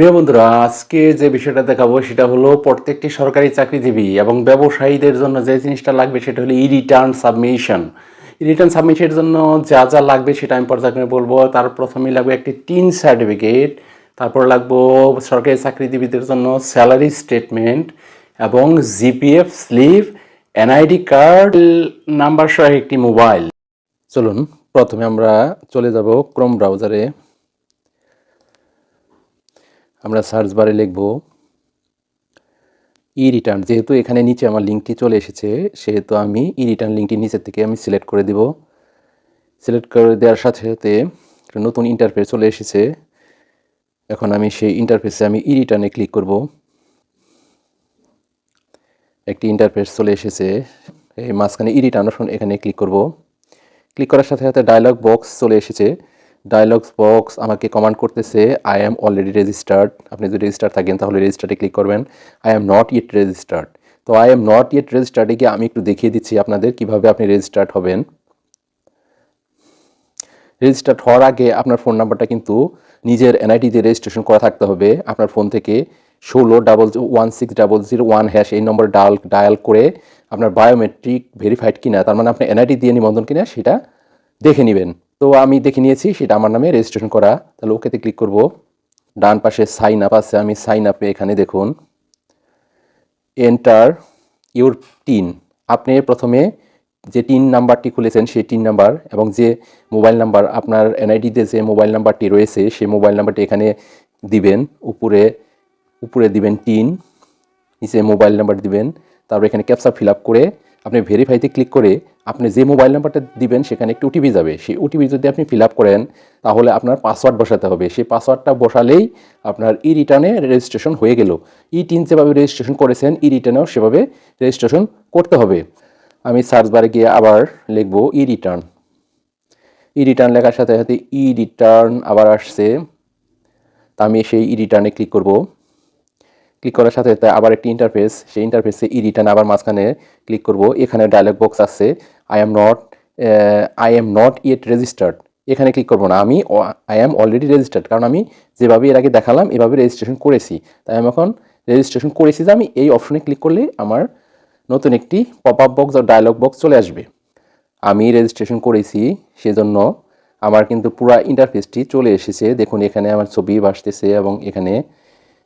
প্রিয় বন্ধুরা, আজকে যে বিষয়টা দেখাবো সেটা হলো প্রত্যেকটি সরকারি চাকরিজীবী এবং ব্যবসায়ীদের জন্য যে জিনিসটা লাগবে সেটা হলো e return submission e return সাবমিশনের জন্য যা যা লাগবে সেটা আমি পর্যায়ক্রমে বলব। তার প্রথমেই লাগবে একটি টিন সার্টিফিকেট তারপর লাগবো সরকারি চাকরিজীবীদের জন্য স্যালারি স্টেটমেন্ট এবং GPF slip NID card number সহ একটি মোবাইল চলুন, প্রথমে আমরা চলে যাব ক্রোম ব্রাউজারে আমরা সার্চ বারে লিখব ই রিটার্ন যেহেতু এখানে নিচে আমার লিঙ্কটি চলে এসেছে, সেহেতু আমি ই রিটার্ন লিঙ্কটি নিচের থেকে আমি সিলেক্ট করে দিব। সিলেক্ট করে দেওয়ার সাথে সাথে নতুন ইন্টারফেস চলে এসেছে। এখন আমি সেই ইন্টারফেসে আমি ই রিটার্নে ক্লিক করব। একটি ইন্টারফেস চলে এসেছে, এই মাঝখানে ই রিটার্ন এখানে ক্লিক করব। ক্লিক করার সাথে সাথে ডায়লগ বক্স চলে এসেছে। ডায়লগস বক্স আমাকে কমান্ড করতেছে আই অ্যাম অলরেডি রেজিস্টার্ড আপনি যদি রেজিস্টার থাকেন, তাহলে রেজিস্টার্ডে ক্লিক করবেন। I am not yet registered তো আই অ্যাম নট ইয়েট রেজিস্টার্ডে গিয়ে আমি একটু দেখিয়ে দিচ্ছি আপনাদের কীভাবে আপনি রেজিস্টার্ড হবেন। রেজিস্টার্ড হওয়ার আগে আপনার ফোন নাম্বারটা কিন্তু নিজের এনআইডি দিয়ে রেজিস্ট্রেশন করা থাকতে হবে। আপনার ফোন থেকে ষোলো double one six double zero one hash এই নম্বর ডাল ডায়াল করে আপনার বায়োমেট্রিক ভেরিফাইড কিনা, তার মানে আপনার এনআইডি দিয়ে নিবন্ধন কিনা, সেটা দেখে নেবেন। তো আমি দেখে নিয়েছি, সেটা আমার নামে রেজিস্ট্রেশন করা। তাহলে ওকেতে ক্লিক করব। ডান পাশে সাইন আপ আছে, আমি সাইন আপে এখানে দেখুন। এন্টার ইউর টিন আপনি প্রথমে যে টিন নাম্বারটি খুলেছেন, সেই টিন নাম্বার এবং যে মোবাইল নাম্বার আপনার এনআইডিতে যে মোবাইল নাম্বারটি রয়েছে, সেই মোবাইল নাম্বারটি এখানে দিবেন। উপরে উপরে দিবেন টিন নিচে মোবাইল নাম্বার দিবেন। তারপর এখানে ক্যাপসা ফিল আপ করে আপনি ভেরিফাইতে ক্লিক করে আপনি যে মোবাইল নাম্বারটা দিবেন, সেখানে একটি ওটিপি যাবে। সেই ওটিপি যদি আপনি ফিল আপ করেন, তাহলে আপনার পাসওয়ার্ড বসাতে হবে। সেই পাসওয়ার্ডটা বসালেই আপনার ই রিটার্নে রেজিস্ট্রেশন হয়ে গেল। ই টিন যেভাবে রেজিস্ট্রেশন করেছেন ই রিটার্নেও সেভাবে রেজিস্ট্রেশন করতে হবে। আমি সার্চ বারে গিয়ে আবার লিখব ই রিটার্ন ই রিটার্ন লেখার সাথে সাথে ই রিটার্ন আবার আসছে। তা আমি সেই ই রিটার্নে ক্লিক করব। ক্লিক করার সাথে সাথে আবার একটি ইন্টারফেস সেই ইন্টারফেসে ই রিটার্ন আবার মাঝখানে ক্লিক করব। এখানে ডায়লগ বক্স আছে। I am not I am not yet registered এখানে ক্লিক করব না। আমি আই এম অলরেডি রেজিস্টার্ড কারণ আমি যেভাবে এর আগে দেখালাম, এভাবে রেজিস্ট্রেশন করেছি। তাই আমি এখন রেজিস্ট্রেশন করেছি যে আমি এই অপশনে ক্লিক করলে আমার নতুন একটি পপ আপ বক্স বা ডায়লগ বক্স চলে আসবে। আমি রেজিস্ট্রেশন করেছি, সেজন্য আমার কিন্তু পুরো ইন্টারফেসটি চলে এসেছে। দেখুন, এখানে আমার ছবি ভাসতেছে এবং এখানে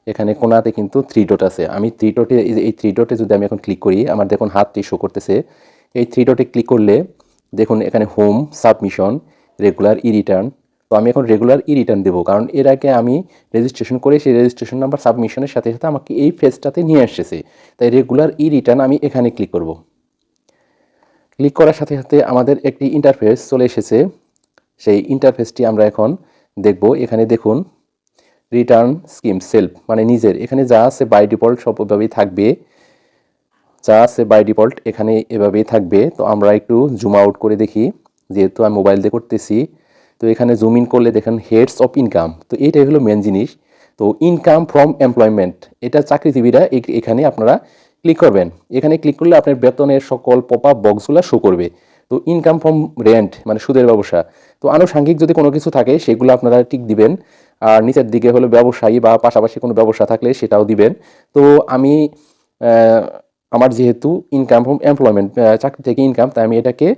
এখানে কোনাতে কিন্তু থ্রি ডট আছে। আমি থ্রি ডটে এই থ্রি ডটে যদি আমি এখন ক্লিক করি, আমার দেখুন হাতটি শো করতেছে। এই থ্রি ডটে ক্লিক করলে দেখুন এখানে home submission regular e return তো আমি এখন রেগুলার ই রিটার্ন দেবো, কারণ এর আগে আমি রেজিস্ট্রেশন করে সেই রেজিস্ট্রেশন নাম্বার সাবমিশনের সাথে সাথে আমাকে এই ফেজটাতে নিয়ে এসেছে তাই রেগুলার ই রিটার্ন আমি এখানে ক্লিক করব। ক্লিক করার সাথে সাথে আমাদের একটি ইন্টারফেস চলে এসেছে। সেই ইন্টারফেসটি আমরা এখন দেখব। এখানে দেখুন রিটার্ন স্কিম সেলফ মানে নিজের। এখানে যা আছে বাই ডিফল্ট সব এভাবেই থাকবে। যা আছে বাই ডিফল্ট এখানে এভাবেই থাকবে। তো আমরা একটু জুম আউট করে দেখি, যেহেতু আমি মোবাইল দিয়ে করতেছি। তো এখানে জুম ইন করলে দেখেন হেডস অফ ইনকাম তো এইটাই হলো মেন জিনিস। তো ইনকাম ফ্রম এমপ্লয়মেন্ট এটা চাকরিজীবীরা এখানে আপনারা ক্লিক করবেন। এখানে ক্লিক করলে আপনার বেতনের সকল পপ আপ বক্সগুলো শো করবে। তো ইনকাম ফ্রম রেন্ট মানে সুদের ব্যবসা, তো আনুষাঙ্গিক যদি কোনো কিছু থাকে, সেগুলো আপনারা টিক দিবেন। আর নিচের দিকে হলো ব্যবসায়ী বা পাশাপাশি কোনো ব্যবসা থাকলে সেটাও দিবেন। তো আমি আমার যেহেতু ইনকাম ফ্রম এমপ্লয়মেন্ট চাকরি থেকে ইনকাম তাই আমি এটাকে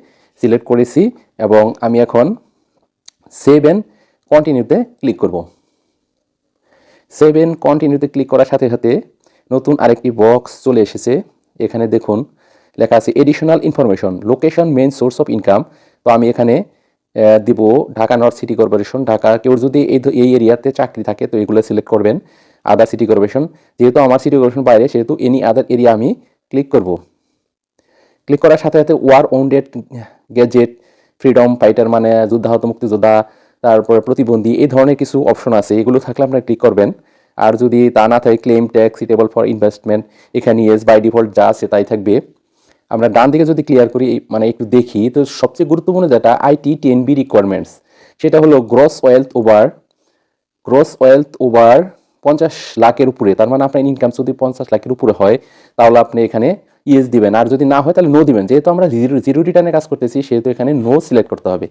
সিলেক্ট করেছি এবং আমি এখন সেভ অ্যান্ড কন্টিনিউতে ক্লিক করব। সেভ অ্যান্ড কন্টিনিউতে ক্লিক করার সাথে সাথে নতুন আরেকটি বক্স চলে এসেছে। এখানে দেখুন লেখা আছে additional information location main source of income তো আমি এখানে দিব Dhaka north city corporation Dhaka, কেউ যদি এই এই এরিয়াতে চাকরি থাকে, তো এগুলো সিলেক্ট করবেন আদার সিটি কর্পোরেশন যেহেতু আমার সিটি কর্পোরেশন বাইরে, সেহেতু এনি আদার এরিয়া আমি ক্লিক করব। ক্লিক করার সাথে সাথে war wounded gazette freedom fighter মানে যুদ্ধাহত মুক্তিযোদ্ধা, তারপরে প্রতিবন্ধী, এই ধরনের কিছু অপশন আছে, এগুলো থাকলে আপনারা ক্লিক করবেন। আর যদি তা না থাকে claim tax suitable for investment এখানে ইয়েস বাই ডিফল্ট যা আছে তাই থাকবে। আমরা ডান দিকে যদি ক্লিয়ার করি মানে একটু দেখি, তো সবচেয়ে গুরুত্বপূর্ণ যেটা আইটি টেন বি রিকোয়ারমেন্টস সেটা হলো gross wealth over gross wealth over পঞ্চাশ লাখের উপরে, তার মানে আপনার ইনকাম যদি পঞ্চাশ লাখের উপরে হয়, তাহলে আপনি এখানে ইয়েস দিবেন। আর যদি না হয়, তাহলে নো দিবেন। যেহেতু আমরা জিরো রিটার্নে কাজ করতেছি, সেহেতু এখানে নো সিলেক্ট করতে হবে।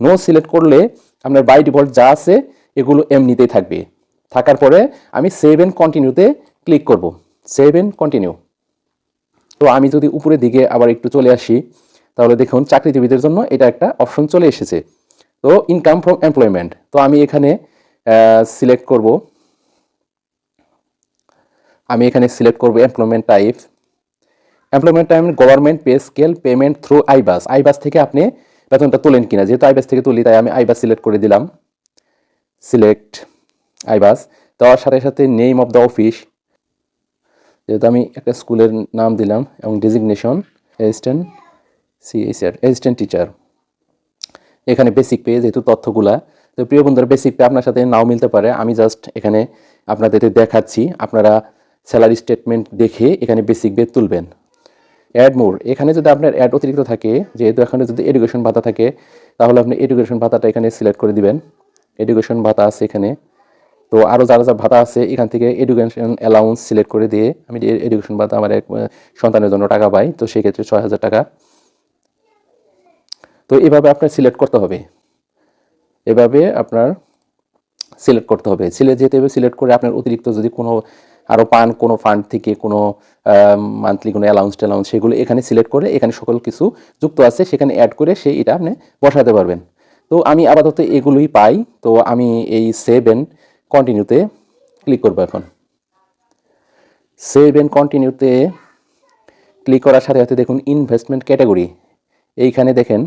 নো সিলেক্ট করলে আপনার বাই ডিফল্ট যা আছে, এগুলো এমনিতেই থাকবে। থাকার পরে আমি সেভ কন্টিনিউতে ক্লিক করব। সেভ কন্টিনিউ তো আমি যদি উপরের দিকে আবার একটু চলে আসি, তাহলে দেখুন চাকরিজীবীদের জন্য এটা একটা অপশন চলে এসেছে। তো ইনকাম ফ্রম এমপ্লয়মেন্ট তো আমি এখানে সিলেক্ট করব। আমি এখানে সিলেক্ট করব employment type employment time government pay scale payment through iBAS iBAS থেকে আপনি বেতনটা তোলেন কিনা, যেহেতু আইবাস থেকে তুলি, তাই আমি আইবাস সিলেক্ট করে দিলাম। সিলেক্ট আইবাস দেওয়ার সাথে সাথে নেম অফ দ্য অফিস যেহেতু আমি একটা স্কুলের নাম দিলাম এবং designation assistant CSR assistant teacher এখানে বেসিক পে যেহেতু তথ্যগুলা, তো প্রিয় বন্ধুরা বেসিক পে আপনার সাথে নাও মিলতে পারে। আমি জাস্ট এখানে আপনাদের দেখাচ্ছি, আপনারা স্যালারি স্টেটমেন্ট দেখে এখানে বেসিক পে তুলবেন। অ্যাড মোর এখানে যদি আপনার অ্যাড অতিরিক্ত থাকে, যেহেতু এখানে যদি এডুকেশন ভাতা থাকে, তাহলে আপনি এডুকেশন ভাতাটা এখানে সিলেক্ট করে দিবেন। এডুকেশন ভাতা আছে এখানে। তো আরও যারা যা ভাতা আছে, এখান থেকে এডুকেশন অ্যালাউন্স সিলেক্ট করে দিয়ে আমি এডুকেশন ভাতা আমার এক সন্তানের জন্য টাকা পাই, তো সেক্ষেত্রে ছয় হাজার টাকা। তো এভাবে আপনার সিলেক্ট করতে হবে। এভাবে আপনার সিলেক্ট করতে হবে। সিলেক্ট যেতে হবে সিলেক্ট করে আপনার অতিরিক্ত যদি কোনো আরও পান কোনো ফান্ড থেকে কোনো মান্থলি কোনো অ্যালাউন্স ট্যালাউন্স, সেগুলো এখানে সিলেক্ট করে এখানে সকল কিছু যুক্ত আছে, সেখানে অ্যাড করে সেই এটা আপনি বসাতে পারবেন। তো আমি আপাতত এগুলোই পাই। তো আমি এই সেভ এন্ড কন্টিনিউতে ক্লিক করব এখন। সেভ এন্ড কন্টিনিউতে ক্লিক করার সাথে সাথে দেখুন ইনভেস্টমেন্ট ক্যাটাগরি এইখানে দেখেন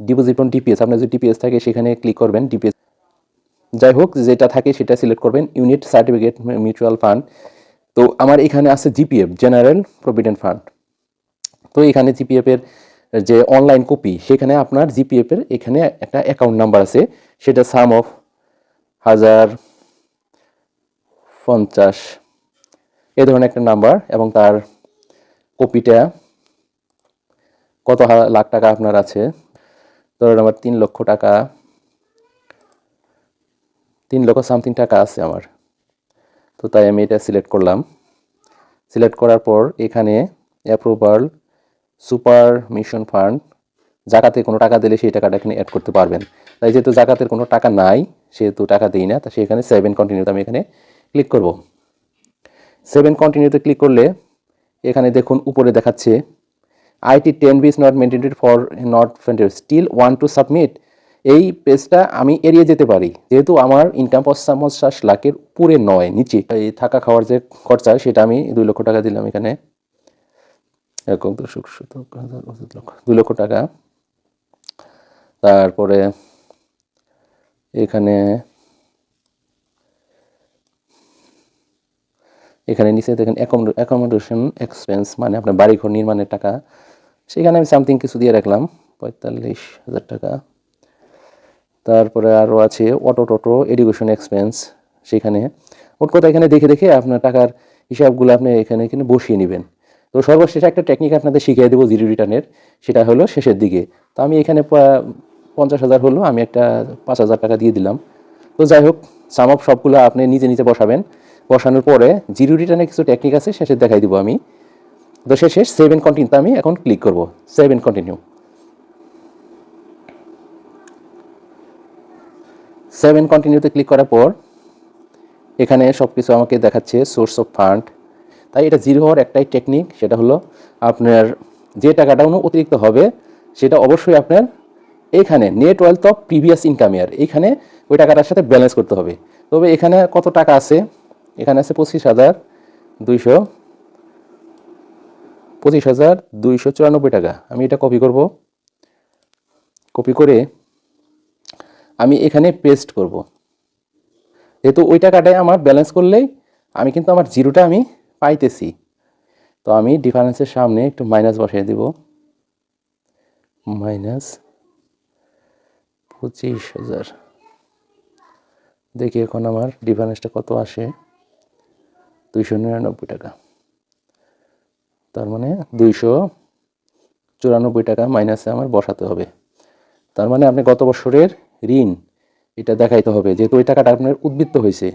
ডিপোজিট অন ডিপিএস আপনার যদি ডিপিএস থাকে, সেখানে ক্লিক করবেন ডিপিএস যাই হোক, যেটা থাকে সেটা সিলেক্ট করবেন। ইউনিট সার্টিফিকেট মিউচুয়াল ফান্ড তো আমার এখানে আছে জিপিএফ জেনারেল প্রভিডেন্ট ফান্ড তো এখানে জিপিএফ এর যে অনলাইন কপি সেখানে আপনার জিপিএফ এর এখানে একটা অ্যাকাউন্ট নাম্বার আছে। সেটা সাম অফ হাজার পঞ্চাশ। এই ধরনের একটা নাম্বার এবং তার কপিটা কত লাখ টাকা আপনার আছে? ধরুন আমার তিন লক্ষ টাকা। তিন লক্ষ সামথিং টাকা আছে আমার। তো তাই আমি এটা সিলেক্ট করলাম। সিলেক্ট করার পর এখানে অ্যাপ্রুভাল সুপার মিশন ফান্ড জাকাতে কোনো টাকা দিলে সেই টাকাটা এখানে অ্যাড করতে পারবেন। তাই যেহেতু জাকাতের কোনো টাকা নাই, সেহেতু টাকা দিই না, তা সেখানে সেভেন কন্টিনিউতে আমি এখানে ক্লিক করব। সেভেন কন্টিনিউতে ক্লিক করলে এখানে দেখুন উপরে দেখাচ্ছে IT ten B is not maintained for not funded still want to submit এই পেজটা আমি এড়িয়ে যেতে পারি। যেহেতু আমার ইনকাম পঞ্চাশ লাখের উপরে নয়, নিচে। এই থাকা খাওয়ার যে খরচা, সেটা আমি দুই লক্ষ টাকা দিলাম এখানে। হাজার দুই লক্ষ টাকা। তারপরে এখানে এখানে নিচে দেখেন অ্যাকোমোডেশন এক্সপেন্স মানে আপনার বাড়িঘর নির্মাণের টাকা। সেখানে আমি সামথিং কিছু দিয়ে রাখলাম, পঁয়তাল্লিশ হাজার টাকা। তারপরে আরও আছে অটো টোটো এডুকেশন এক্সপেন্স সেখানে। ওর কথা এখানে দেখে দেখে আপনার টাকার হিসাবগুলো আপনি এখানে এখানে বসিয়ে নেবেন। তো সর্বশেষ একটা টেকনিক আপনাদের শিখিয়ে দেবো জিরো রিটার্নের সেটা হলো শেষের দিকে। তো আমি এখানে পঞ্চাশ হাজার হলো, আমি একটা পাঁচ হাজার টাকা দিয়ে দিলাম। তো যাই হোক সাম সবগুলো আপনি নিজে নিজে বসাবেন। বসানোর পরে জিরো রিটার্নের কিছু টেকনিক আছে, শেষে দেখাই দিব আমি। তো শেষে সেভেন কন্টিনিউতে আমি এখন ক্লিক করব। Save and continue save and কন্টিনিউতে ক্লিক করার পর, এখানে সব কিছু আমাকে দেখাচ্ছে সোর্স অফ ফান্ড তাই এটা জিরো হওয়ার একটাই টেকনিক সেটা হলো আপনার যে টাকাটা অতিরিক্ত হবে, সেটা অবশ্যই আপনার এখানে net wealth of previous income year এইখানে ওই টাকাটার সাথে ব্যালেন্স করতে হবে। তবে এখানে কত টাকা আছে? এখানে আছে পঁচিশ হাজার দুইশো, পঁচিশ হাজার দুইশো চুরানব্বই টাকা। আমি এটা কপি করব। কপি করে আমি এখানে পেস্ট করব। যেহেতু ওই টাকাটাই আমার ব্যালেন্স করলেই আমি কিন্তু আমার জিরোটা আমি পাইতেছি। তো আমি ডিফারেন্সের সামনে একটু মাইনাস বসিয়ে দিব। মাইনাস পঁচিশ হাজার। দেখি এখন আমার ডিফারেন্সটা কত আসে। দুইশো নিরানব্বই টাকা। তার মানে দুইশো চুরানব্বই টাকা মাইনাসে আমার বসাতে হবে। তার মানে আপনি গত বছরের ঋণ, এটা দেখাইতে হবে, যেহেতু ওই টাকাটা আপনার উদ্বৃত্ত হয়েছে।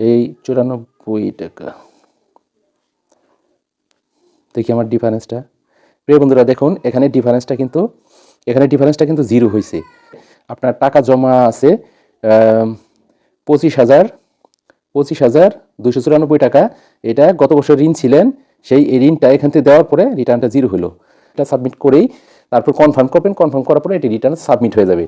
এই চুরানব্বই টাকা। দেখি আমার ডিফারেন্সটা। প্রিয় বন্ধুরা, দেখুন, এখানে ডিফারেন্সটা কিন্তু, এখানে ডিফারেন্সটা কিন্তু জিরো হয়েছে। আপনার টাকা জমা আছে পঁচিশ হাজার পঁচিশ হাজার দুশো চুরানব্বই টাকা। এটা গত বছর ঋণ ছিলেন, সেই ঋণটা এখান থেকে দেওয়ার পরে রিটার্নটা জিরো হলো। এটা সাবমিট করেই তারপর কনফার্ম করবেন কনফার্ম করার পরে এটি রিটার্ন সাবমিট হয়ে যাবে।